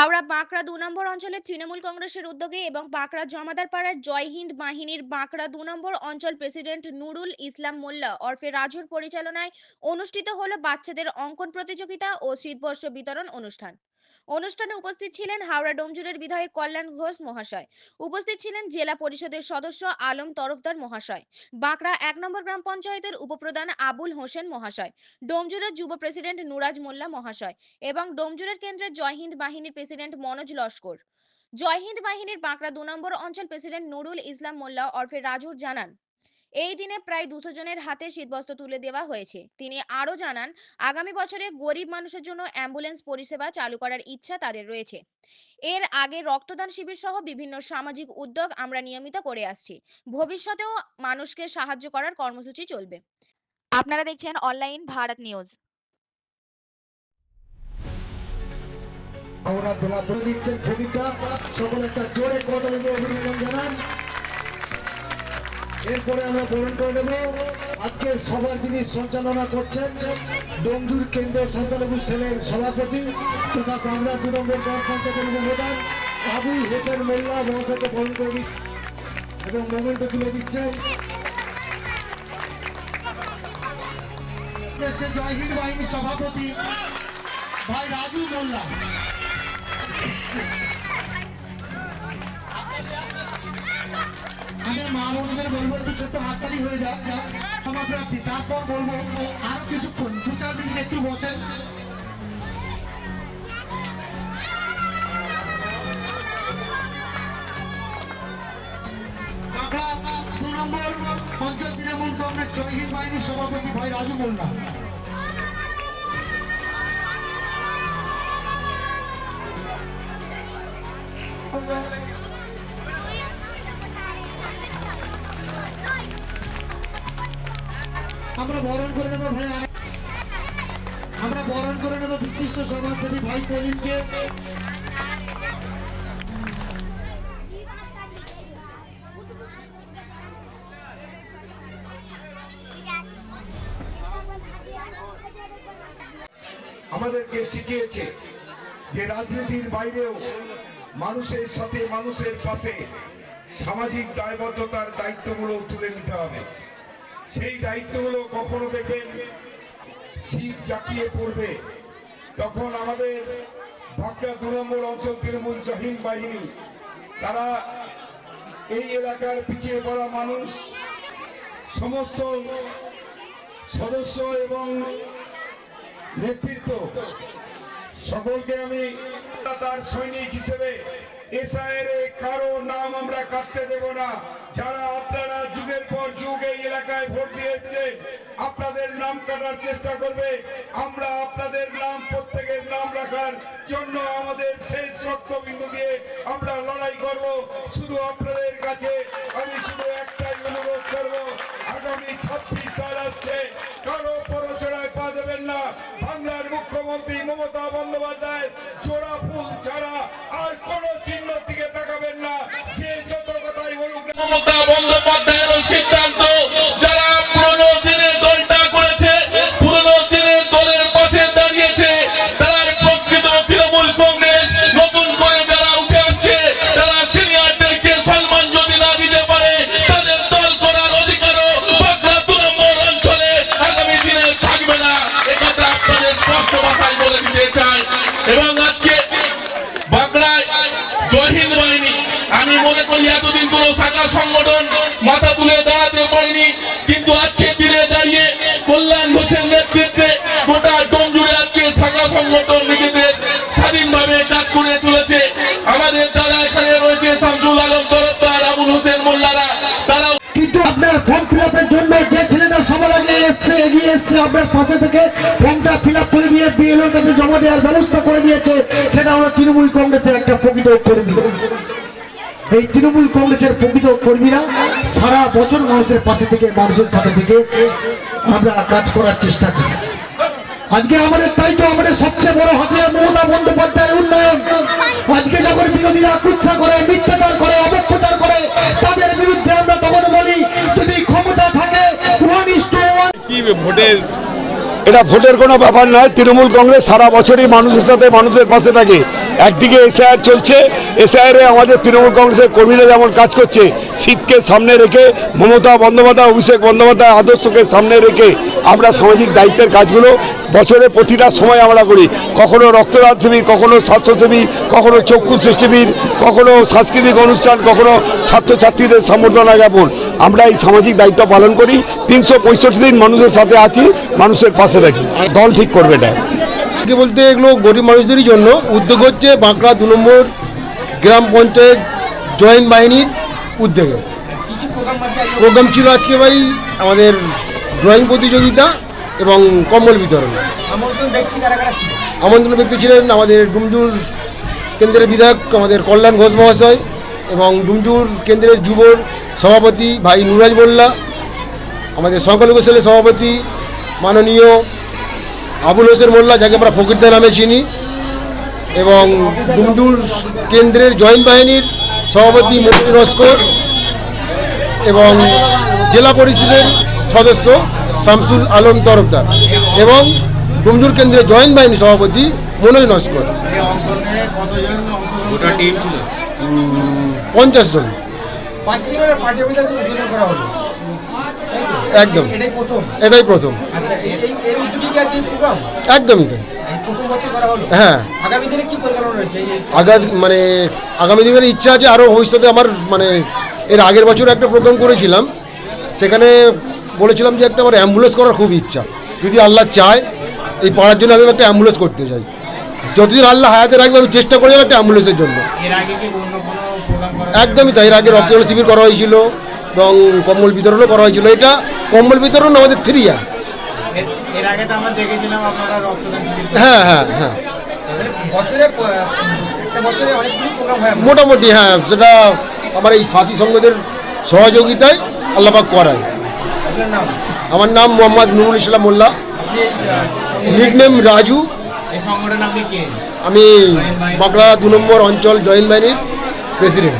হাওড়া বাঁকড়া দু নম্বর অঞ্চলে তৃণমূল কংগ্রেসের উদ্যোগে এবং বাঁকড়া জমাদার পাড়ার জয় হিন্দ বাহিনীর বাঁকড়া দু নম্বর অঞ্চল প্রেসিডেন্ট নুরুল ইসলাম মোল্লা ওরফে রাজুর পরিচালনায় অনুষ্ঠিত হলো বাচ্চাদের অঙ্কন প্রতিযোগিতা ও শীতবস্ত্র বিতরণ অনুষ্ঠান। অনুষ্ঠানে উপস্থিত ছিলেন হাওড়া ডোমজুরের বিধায়ক কল্যাণ ঘোষ মহাশয়। উপস্থিত ছিলেন জেলা পরিষদের সদস্য আলম তরফদার মহাশয়। বাঁকড়া এক নম্বর গ্রাম পঞ্চায়েতের উপপ্রধান আবুল হোসেন মহাশয়। ডোমজুরের যুব প্রেসিডেন্ট নুরাজ মোল্লা মহাশয় এবং ডোমজুরের কেন্দ্রের জয় হিন্দ বাহিনীর প্রেসিডেন্ট মনোজ লস্কর। জয় হিন্দ বাহিনীর বাঁকড়া দু নম্বর অঞ্চল প্রেসিডেন্ট নুরুল ইসলাম মোল্লা ওরফে রাজুর জানান এই দিনে প্রায় দুশো জনের হাতে শীতবস্ত্র তুলে দেওয়া হয়েছে। তিনি আরও জানান, আগামী বছরে গরিব মানুষের জন্য অ্যাম্বুলেন্স পরিষেবা চালু করার ইচ্ছা তাদের রয়েছে। এর আগে রক্তদান শিবির সহ বিভিন্ন সামাজিক উদ্যোগ আমরা নিয়মিত করে আসছি। ভবিষ্যতেও মানুষকে সাহায্য করার কর্মসূচি চলবে। আপনারা দেখছেন অনলাইন ভারত নিউজ। আমরা জেলা দিচ্ছেন ছবিটা সকলে একটা জোরে কদমে অভিনন্দন জানান। এরপরে আমরা বরণ করে নেব। আজকের সভার যিনি সঞ্চালনা করছেন ডোমজুর কেন্দ্র সংখ্যালঘু সেলের সভাপতি তথা বাংলা দু নম্বর গ্রাম পঞ্চায়েতের উপপ্রধান আবুল হোসেন মোল্লা মহাশয়কে বরণ করে এবং মোমেন্টে তুলে দিচ্ছেন। জয়হিন্দ বাহিনীর সভাপতি ভাই রাজু মোল্লা। আমি মা বোনদের বলব, একটু ছোট্ট হাততালি হয়ে যাক সমাপ্রাপ্তি। তারপর বলব, আরও কিছুক্ষণ, দু চার মিনিট একটু বসেন। নম্বর পঞ্চায়েত বাহিনীর সভাপতি ভাই রাজু মোল্লা। আমরা বরণ করে নেব ভাই আমরা বরণ করে নেব বিশিষ্ট সমাজসেবী ভাই কলিমকে আমাদেরকে শিখিয়েছে যে রাজনীতির বাইরেও মানুষের সাথে মানুষের পাশে সামাজিক দায়বদ্ধতার দায়িত্বগুলো তুলে নিতে হবে। সেই দায়িত্বগুলো কখনো দেখবেন শীত জাকিয়ে পড়বে। তখন আমাদের ভাগড়া দু নম্বর অঞ্চল তৃণমূল জহিন বাহিনী, তারা এই এলাকার পিছিয়ে পড়া মানুষ, সমস্ত সদস্য এবং নেতৃত্ব, সকলকে আমি তার সৈনিক হিসেবে এসআইয়ের কারও নাম আমরা কাটতে দেব না। যারা আপনারা যুগের পর যুগ এই এলাকায় ভোট দিয়ে আপনাদের নাম কাটার চেষ্টা করবে। আমরা আপনাদের নাম, প্রত্যেকের নাম রাখার জন্য আমাদের শেষ রক্তবিন্দু দিয়ে আমরা লড়াই করব। শুধু আপনাদের কাছে আমি শুধু একটাই অনুরোধ করব, আগামী ছাব্বিশ সাল আসছে। কারও পরচড়ায় পা দেবেন না। বাংলার মুখ্যমন্ত্রী মমতা বন্দ্যোপাধ্যায় মমতা বন্দ্যোপাধ্যায়ের সিদ্ধান্ত। শাখা সংগঠন মাথা তুলে দাঁড়াতে পারেনি, কিন্তু দিনে দাঁড়িয়ে কল্যাণ নেতৃত্বে গোটা আজকে শাখা সংগঠন নিজেদের স্বাধীনভাবে কাজ করে চলেছে। আমাদের দাদা এখানে রয়েছে শামসুল আলম তরফদার, আবুল হোসেন মোল্লারা, তারাও কিন্তু আপনার ফর্ম ফিল আপের জন্য যে ছেলেটা সবার আগে এসছে, এগিয়ে এসছে আপনার পাশে থেকে ফর্মটা ফিল করে দিয়ে বিএলওর কাছে জমা দেওয়ার ব্যবস্থা করে দিয়েছে, সেটা হলো তৃণমূল কংগ্রেসের একটা প্রকৃত কর্মী এই তৃণমূল কংগ্রেসের প্রকৃত কর্মীরা সারা বছর মানুষের পাশে থেকে মানুষের সাথে থেকে আমরা কাজ করার চেষ্টা করি। আজকে আমাদের তাই তো আমাদের সবচেয়ে বড় হাতিয়ার মমতা বন্দ্যোপাধ্যায়ের উন্নয়ন। আজকে যখন বিরোধীরা কুচ্ছা করে মিথ্যাচার করে অপপ্রচার করে তাদের বিরুদ্ধে আমরা তখন বলি যদি ক্ষমতা থাকে ভোটের? এটা ভোটের কোনো ব্যাপার নয় তৃণমূল কংগ্রেস সারা বছরই মানুষের সাথে মানুষের পাশে থাকে। একদিকে এসআইআর চলছে, এসআইআরে আমাদের তৃণমূল কংগ্রেসের কর্মীরা যেমন কাজ করছে শীতকে সামনে রেখে মমতা বন্দ্যোপাধ্যায়, অভিষেক বন্দ্যোপাধ্যায় আদর্শকে সামনে রেখে আমরা সামাজিক দায়িত্বের কাজগুলো বছরে প্রতিটা সময় আমরা করি। কখনো রক্তদান শিবির, কখনো স্বাস্থ্যসেবী কখনো চক্ষু শিবির, কখনো সাংস্কৃতিক অনুষ্ঠান, কখনো ছাত্রছাত্রীদের সম্বর্ধনা জ্ঞাপন। আমরা এই সামাজিক দায়িত্ব পালন করি। তিনশো পঁয়ষট্টি দিন মানুষের সাথে আছি, মানুষের পাশে থাকি। দল ঠিক করবে এটা কি বলতে এগুলো গরিব মানুষদেরই জন্য। উদ্যোগ হচ্ছে বাঁকড়া দু নম্বর গ্রাম পঞ্চায়েত জয়েন্ট বাহিনীর উদ্যোগে। প্রোগ্রাম ছিল আজকে ভাই আমাদের ড্রয়িং প্রতিযোগিতা এবং কম্বল বিতরণ। আমন্ত্রণ ব্যক্তি ছিলেন আমাদের ডুমজুর কেন্দ্রের বিধায়ক আমাদের কল্যাণ ঘোষ মহাশয় এবং ডুমজুর কেন্দ্রের যুবর সভাপতি ভাই নুরাজ মোল্লা, আমাদের সংখ্যালঘু সেলের সভাপতি মাননীয় আবুল হোসেন মোল্লা যাকে আমরা ফকিরদা নামে চিনি এবং ডুমডুর কেন্দ্রের জয়েন্ট বাহিনীর সভাপতি মনির নস্কর এবং জেলা পরিষদের সদস্য শামসুল আলম তরফদার এবং ডুমডুর কেন্দ্রের জয়েন্ট বাহিনীর সভাপতি মনোজ নস্কর গোটা টিম ছিল? পঞ্চাশ জন? একদম। এটাই প্রথম। একদমই তাই। হ্যাঁ। আগামী মানে আগামী দিনের ইচ্ছা আছে আরও ভবিষ্যতে আমার মানে এর আগের বছর একটা প্রোগ্রাম করেছিলাম। সেখানে বলেছিলাম যে একটা আমার অ্যাম্বুলেন্স করার খুব ইচ্ছা। যদি আল্লাহ চায় এই পাড়ার জন্য আমি একটা অ্যাম্বুলেন্স করতে চাই। যতদিন আল্লাহ হায়াতে রাখবে আমি চেষ্টা করে যাব একটা অ্যাম্বুলেন্সের জন্য। একদমই তাই। এর আগে রক্তদান শিবির করা হয়েছিল এবং কম্বল বিতরণও করা হয়েছিল। এটা কম্বল বিতরণ আমাদের থ্রি ইয়ার এর- আগে তো আমরা দেখেছিলাম আপনারা রক্তদান শিবির হ্যাঁ হ্যাঁ হ্যাঁ। বছরে বছরে অনেকগুলো প্রোগ্রাম মোটামুটি হ্যাঁ সেটা আমার এই সাথী সঙ্গদের সহযোগিতায় আল্লাপাক করায়। আমার নাম মোহাম্মদ নুরুল ইসলাম মোল্লা। নিকনেম রাজু। আমি বাঁকড়া দু নম্বর অঞ্চল জয়েন্ট বাহিনীর প্রেসিডেন্ট।